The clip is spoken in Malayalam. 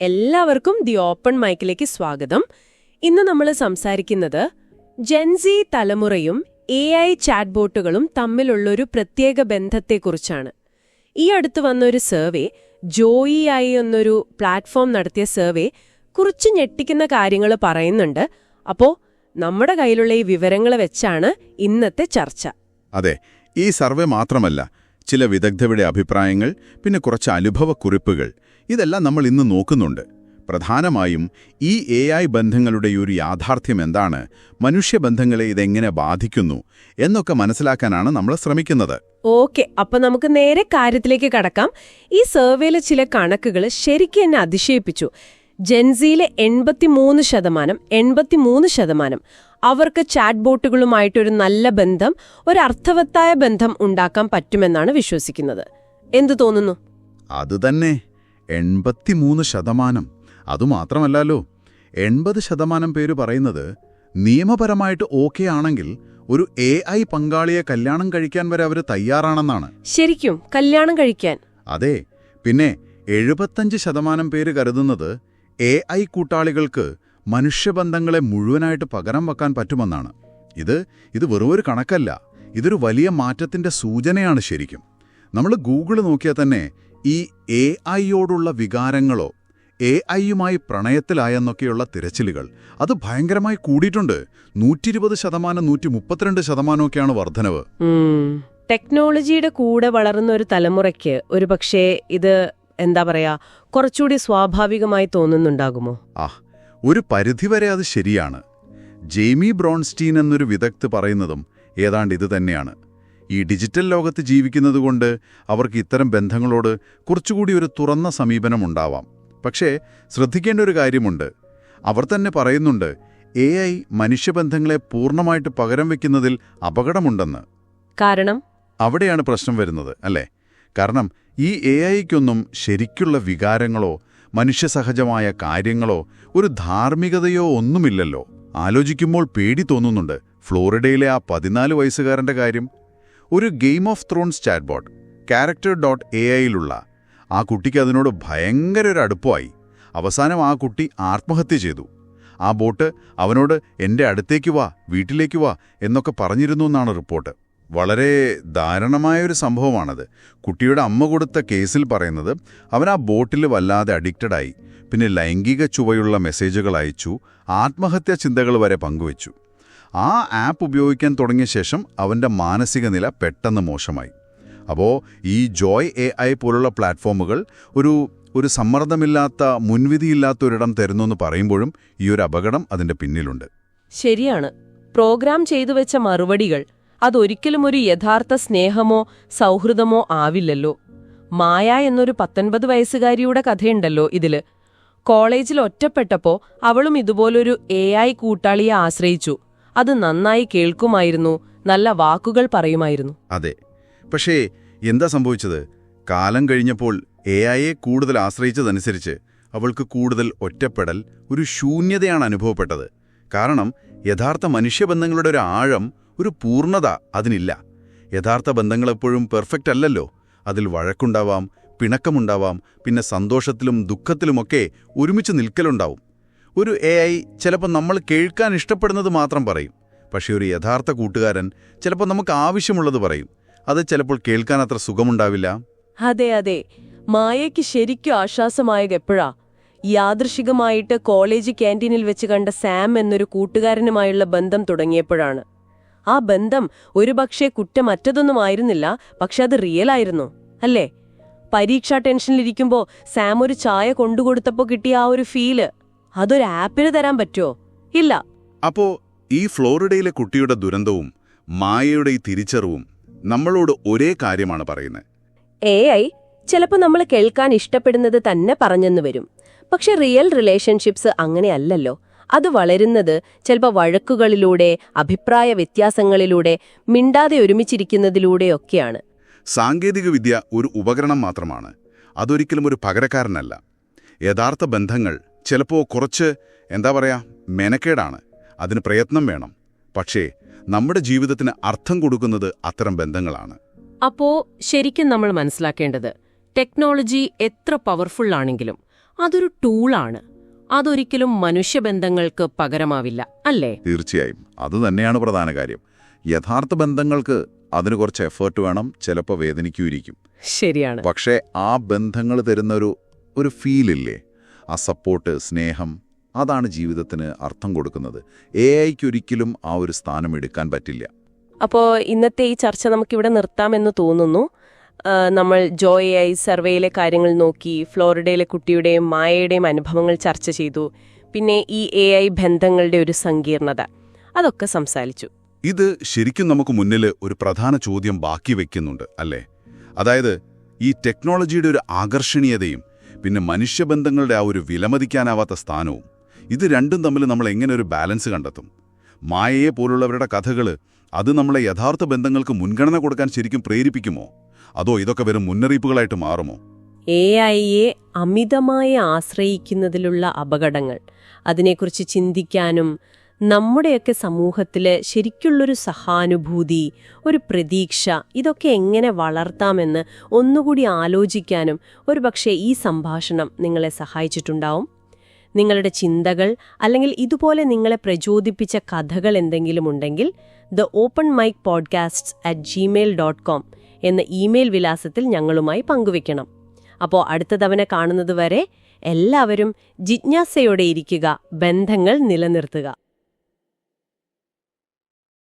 എല്ലാവർക്കും ദി ഓപ്പൺ മൈക്കിലേക്ക് സ്വാഗതം. ഇന്ന് നമ്മൾ സംസാരിക്കുന്നത് ജെൻസി തലമുറയും എ ഐ ചാറ്റ്ബോട്ടുകളും തമ്മിലുള്ളൊരു പ്രത്യേക ബന്ധത്തെക്കുറിച്ചാണ്. ഈ അടുത്ത് വന്നൊരു സർവേ ജോയി ആയി എന്നൊരു പ്ലാറ്റ്ഫോം നടത്തിയ സർവേ കുറിച്ച് ഞെട്ടിക്കുന്ന കാര്യങ്ങൾ പറയുന്നുണ്ട്. അപ്പോ നമ്മുടെ കയ്യിലുള്ള ഈ വിവരങ്ങൾ വെച്ചാണ് ഇന്നത്തെ ചർച്ച. അതെ ഈ സർവേ മാത്രമല്ല ചില വിദഗ്ധരുടെ അഭിപ്രായങ്ങൾ പിന്നെ കുറച്ച് അനുഭവക്കുറിപ്പുകൾ. ഇതെല്ലാം നമ്മൾ ഇന്ന് നോക്കുന്നുണ്ട്. പ്രധാനമായും ഈ എ ഐ ബന്ധങ്ങളുടെ ഒരു യാഥാർത്ഥ്യം എന്താണ് മനുഷ്യബന്ധങ്ങളെ ഇതെങ്ങനെ ബാധിക്കുന്നു എന്നൊക്കെ മനസ്സിലാക്കാനാണ് നമ്മൾ ശ്രമിക്കുന്നത്. ഓക്കെ അപ്പൊ നമുക്ക് നേരെ കാര്യത്തിലേക്ക് കടക്കാം. ഈ സർവേയിലെ ചില കണക്കുകൾ ശരിക്കും എന്നെ അതിശയിപ്പിച്ചു. ജെൻസിയിലെ എൺപത്തിമൂന്ന് ശതമാനം എൺപത്തിമൂന്ന് ശതമാനം. അവർക്ക് ചാറ്റ് ബോട്ടുകളുമായിട്ടൊരു നല്ല ബന്ധം ഒരു അർത്ഥവത്തായ ബന്ധം ഉണ്ടാക്കാൻ പറ്റുമെന്നാണ് വിശ്വസിക്കുന്നത്. എന്തു തോന്നുന്നു? അതുതന്നെ എൺപത്തിമൂന്ന് ശതമാനം. അതുമാത്രമല്ലല്ലോ എൺപത് ശതമാനം പേര് പറയുന്നത് നിയമപരമായിട്ട് ഓക്കെ ആണെങ്കിൽ ഒരു എ ഐ പങ്കാളിയെ കല്യാണം കഴിക്കാൻ വരെ അവർ തയ്യാറാണെന്നാണ്. ശരിക്കും കല്യാണം കഴിക്കാൻ? അതെ. പിന്നെ എഴുപത്തഞ്ച് ശതമാനം പേര് കരുതുന്നത് എ ഐ കൂട്ടാളികൾക്ക് മനുഷ്യബന്ധങ്ങളെ മുഴുവനായിട്ട് പകരം വെക്കാൻ പറ്റുമെന്നാണ്. ഇത് ഇത് വെറുമൊരു കണക്കല്ല. ഇതൊരു വലിയ മാറ്റത്തിന്റെ സൂചനയാണ് ശരിക്കും. നമ്മൾ ഗൂഗിൾ നോക്കിയാൽ തന്നെ ഈ എ ഐയോടുള്ള വികാരങ്ങളോ എ ഐയുമായി പ്രണയത്തിലായെന്നൊക്കെയുള്ള തിരച്ചിലുകൾ അത് ഭയങ്കരമായി കൂടിയിട്ടുണ്ട്. നൂറ്റിരുപത് ശതമാനം നൂറ്റി മുപ്പത്തിരണ്ട് ശതമാനമൊക്കെയാണ് വർധനവ്. ടെക്നോളജിയുടെ കൂടെ വളർന്ന ഒരു തലമുറയ്ക്ക് ഒരുപക്ഷേ ഇത് എന്താ പറയാ കുറച്ചുകൂടി സ്വാഭാവികമായി തോന്നുന്നുണ്ടാകുമോ? ആ ഒരു പരിധിവരെ അത് ശരിയാണ്. ജെയ്മി ബ്രോൺസ്റ്റീൻ എന്നൊരു വിദഗ്ധ പറയുന്നതും ഏതാണ്ട് ഇത് തന്നെയാണ്. ഈ ഡിജിറ്റൽ ലോകത്ത് ജീവിക്കുന്നതുകൊണ്ട് അവർക്ക് ഇത്തരം ബന്ധങ്ങളോട് കുറച്ചുകൂടി ഒരു തുറന്ന സമീപനം ഉണ്ടാവാം പക്ഷേ ശ്രദ്ധിക്കേണ്ട ഒരു കാര്യമുണ്ട്. അവർ തന്നെ പറയുന്നുണ്ട് എ ഐ മനുഷ്യബന്ധങ്ങളെ പൂർണമായിട്ട് പകരം വയ്ക്കുന്നതിൽ അപകടമുണ്ടെന്ന്. കാരണം? അവിടെയാണ് പ്രശ്നം വരുന്നത് അല്ലേ? കാരണം ഈ എ ഐക്കൊന്നും ശരിക്കുള്ള വികാരങ്ങളോ മനുഷ്യസഹജമായ കാര്യങ്ങളോ ഒരു ധാർമ്മികതയോ ഒന്നുമില്ലല്ലോ. ആലോചിക്കുമ്പോൾ പേടി തോന്നുന്നുണ്ട്. ഫ്ലോറിഡയിലെ ആ പതിനാല് വയസ്സുകാരന്റെ കാര്യം. ഒരു Game of Thrones chatbot character dot A ഐയിലുള്ള ആ കുട്ടിക്ക് അതിനോട് ഭയങ്കര ഒരു അടുപ്പമായി. അവസാനം ആ കുട്ടി ആത്മഹത്യ ചെയ്തു. ആ ബോട്ട് അവനോട് എന്റെ അടുത്തേക്ക് വാ വീട്ടിലേക്ക് വാ എന്നൊക്കെ പറഞ്ഞിരുന്നു എന്നാണ് റിപ്പോർട്ട്. വളരെ ദാരുണമായ ഒരു സംഭവമാണത്. കുട്ടിയുടെ അമ്മ കൊടുത്ത കേസിൽ പറയുന്നത് അവൻ ആ ബോട്ടിൽ വല്ലാതെ അഡിക്റ്റഡായി. പിന്നെ ലൈംഗിക ചുവയുള്ള മെസ്സേജുകൾ അയച്ചു ആത്മഹത്യാ ചിന്തകൾ വരെ പങ്കുവച്ചു. ആ ആപ്പ് ഉപയോഗിക്കാൻ തുടങ്ങിയ ശേഷം അവന്റെ മാനസിക നില പെട്ടെന്ന് മോശമായി. അപ്പോൾ ഈ ജോയ് എ ഐ പോലുള്ള പ്ലാറ്റ്ഫോമുകൾ ഒരു ഒരു സമ്മർദ്ദമില്ലാത്ത മുൻവിധിയില്ലാത്ത ഒരിടം തരുന്നു എന്ന് പറയുമ്പോഴും ഈ ഒരു അപകടം അതിന്റെ പിന്നിലുണ്ട്. ശരിയാണ്. പ്രോഗ്രാം ചെയ്തു വെച്ച മറുപടികൾ അതൊരിക്കലും ഒരു യഥാർത്ഥ സ്നേഹമോ സൗഹൃദമോ ആവില്ലല്ലോ. മായ എന്നൊരു പത്തൊൻപത് വയസ്സുകാരിയുടെ കഥയുണ്ടല്ലോ ഇതിൽ. കോളേജിൽ ഒറ്റപ്പെട്ടപ്പോൾ അവളും ഇതുപോലൊരു എ ഐ കൂട്ടാളിയെ ആശ്രയിച്ചു. അത് നന്നായി കേൾക്കുമായിരുന്നു നല്ല വാക്കുകൾ പറയുമായിരുന്നു. അതെ. പക്ഷേ എന്താ സംഭവിച്ചത്? കാലം കഴിഞ്ഞപ്പോൾ എ ഐയെ കൂടുതൽ ആശ്രയിച്ചതനുസരിച്ച് അവൾക്ക് കൂടുതൽ ഒറ്റപ്പെടൽ ഒരു ശൂന്യതയാണ് അനുഭവപ്പെട്ടത്. കാരണം യഥാർത്ഥ മനുഷ്യബന്ധങ്ങളുടെ ഒരു ആഴം ഒരു പൂർണത അതിനില്ല. യഥാർത്ഥ ബന്ധങ്ങളെപ്പോഴും പെർഫെക്റ്റ് അല്ലല്ലോ. അതിൽ വഴക്കുണ്ടാവാം പിണക്കമുണ്ടാവാം പിന്നെ സന്തോഷത്തിലും ദുഃഖത്തിലുമൊക്കെ ഒരുമിച്ച് നിൽക്കലുണ്ടാവും. ഒരു എ ഐ ചിലപ്പോൾ നമ്മൾ കേൾക്കാൻ ഇഷ്ടപ്പെടുന്നത് മാത്രം പറയും. പക്ഷേ ഒരു യഥാർത്ഥ കൂട്ടുകാരൻ ചിലപ്പോൾ നമുക്ക് ആവശ്യമുള്ളത് പറയും. അത് ചിലപ്പോൾ കേൾക്കാൻ അത്ര സുഖമുണ്ടാവില്ല. അതെ അതെ. മായയ്ക്ക് ശരിക്കും ആശ്വാസമായത് എപ്പോഴാ? യാദൃശികമായിട്ട് കോളേജ് ക്യാന്റീനിൽ വെച്ച് കണ്ട സാം എന്നൊരു കൂട്ടുകാരനുമായുള്ള ബന്ധം തുടങ്ങിയപ്പോഴാണ്. ആ ബന്ധം ഒരുപക്ഷെ കുറ്റമറ്റതൊന്നുമായിരുന്നില്ല പക്ഷെ അത് റിയൽ ആയിരുന്നു അല്ലേ? പരീക്ഷാ ടെൻഷനിലിരിക്കുമ്പോൾ സാം ഒരു ചായ കൊണ്ടുകൊടുത്തപ്പോ കിട്ടിയ ആ ഒരു ഫീൽ അതൊരു ആപ്പിന് തരാൻ പറ്റുമോ ഇല്ല. അപ്പോ ഈ ഫ്ലോറിഡയിലെ കുട്ടിയുടെ ദുരന്തവും മായയുടെ ഈ തിരിച്ചറിവും നമ്മളോട് ഒരേ കാര്യമാണ് പറയുന്നത്. എ ഐ ചിലപ്പോൾ നമ്മൾ കേൾക്കാൻ ഇഷ്ടപ്പെടുന്നത് തന്നെ പറഞ്ഞെന്ന് വരും. പക്ഷെ റിയൽ റിലേഷൻഷിപ്സ് അങ്ങനെയല്ലല്ലോ. അത് വളരുന്നത് ചിലപ്പോൾ വഴക്കുകളിലൂടെ അഭിപ്രായ വ്യത്യാസങ്ങളിലൂടെ മിണ്ടാതെ ഒരുമിച്ചിരിക്കുന്നതിലൂടെയൊക്കെയാണ്. സാങ്കേതികവിദ്യ ഒരു ഉപകരണം മാത്രമാണ്. അതൊരിക്കലും ഒരു പകരക്കാരനല്ല. യഥാർത്ഥ ബന്ധങ്ങൾ ചിലപ്പോൾ കുറച്ച് എന്താ പറയുക മെനക്കേടാണ്. അതിന് പ്രയത്നം വേണം. പക്ഷേ നമ്മുടെ ജീവിതത്തിന് അർത്ഥം കൊടുക്കുന്നത് അത്തരം ബന്ധങ്ങളാണ്. അപ്പോ ശരിക്കും നമ്മൾ മനസ്സിലാക്കേണ്ടത് ടെക്നോളജി എത്ര പവർഫുള്ളാണെങ്കിലും അതൊരു ടൂളാണ്. അതൊരിക്കലും മനുഷ്യബന്ധങ്ങൾക്ക് പകരമാവില്ല അല്ലേ? തീർച്ചയായും. അത് തന്നെയാണ് പ്രധാന കാര്യം. യഥാർത്ഥ ബന്ധങ്ങൾക്ക് അതിന് കുറച്ച് എഫേർട്ട് വേണം ചിലപ്പോൾ വേദനിക്കൂരിക്കും ശരിയാണ്. പക്ഷേ ആ ബന്ധങ്ങൾ തരുന്നൊരു ഒരു ഫീലില്ലേ ആ സപ്പോർട്ട് സ്നേഹം അതാണ് ജീവിതത്തിന് അർത്ഥം കൊടുക്കുന്നത്. എ ഐക്ക് ഒരിക്കലും ആ ഒരു സ്ഥാനം എടുക്കാൻ പറ്റില്ല. അപ്പോൾ ഇന്നത്തെ ഈ ചർച്ച നമുക്കിവിടെ നിർത്താമെന്ന് തോന്നുന്നു. നമ്മൾ ജോയ് ഐ സർവേയിലെ കാര്യങ്ങൾ നോക്കി ഫ്ലോറിഡയിലെ കുട്ടിയുടെയും മായയുടെയും അനുഭവങ്ങൾ ചർച്ച ചെയ്തു. പിന്നെ ഈ എ ഐ ബന്ധങ്ങളുടെ ഒരു സങ്കീർണത. അതൊക്കെ സംസാരിച്ചു. ഇത് ശരിക്കും നമുക്ക് മുന്നിൽ ഒരു പ്രധാന ചോദ്യം ബാക്കി വയ്ക്കുന്നുണ്ട് അല്ലേ? അതായത് ഈ ടെക്നോളജിയുടെ ഒരു ആകർഷണീയതയും പിന്നെ മനുഷ്യബന്ധങ്ങളുടെ ആ ഒരു വിലമതിക്കാനാവാത്ത സ്ഥാനവും ഇത് രണ്ടും തമ്മിൽ നമ്മൾ എങ്ങനെ ഒരു ബാലൻസ് കണ്ടെത്തും? മായയെ പോലുള്ളവരുടെ കഥകൾ അത് നമ്മളെ യഥാർത്ഥ ബന്ധങ്ങൾക്ക് മുൻഗണന കൊടുക്കാൻ ശരിക്കും പ്രേരിപ്പിക്കുമോ? അതോ ഇതൊക്കെ വെറും മുന്നറിയിപ്പുകളായിട്ട് മാറുമോ? എ ഐയെ അമിതമായി ആശ്രയിക്കുന്നതിലുള്ള അപകടങ്ങൾ അതിനെക്കുറിച്ച് ചിന്തിക്കാനും നമ്മുടെയൊക്കെ സമൂഹത്തിൽ ശരിക്കുള്ളൊരു സഹാനുഭൂതി ഒരു പ്രതീക്ഷ ഇതൊക്കെ എങ്ങനെ വളർത്താമെന്ന് ഒന്നുകൂടി ആലോചിക്കാനും ഒരുപക്ഷെ ഈ സംഭാഷണം നിങ്ങളെ സഹായിച്ചിട്ടുണ്ടാവും. നിങ്ങളുടെ ചിന്തകൾ അല്ലെങ്കിൽ ഇതുപോലെ നിങ്ങളെ പ്രചോദിപ്പിച്ച കഥകൾ എന്തെങ്കിലും ഉണ്ടെങ്കിൽ the open mic podcasts at Gmail dot com എന്ന ഇമെയിൽ വിലാസത്തിൽ ഞങ്ങളുമായി പങ്കുവെക്കണം അപ്പോൾ അടുത്ത തവണ കാണുന്നതുവരെ എല്ലാവരും ജിജ്ഞാസയോടെ ഇരിക്കുക ബന്ധങ്ങൾ നിലനിർത്തുക.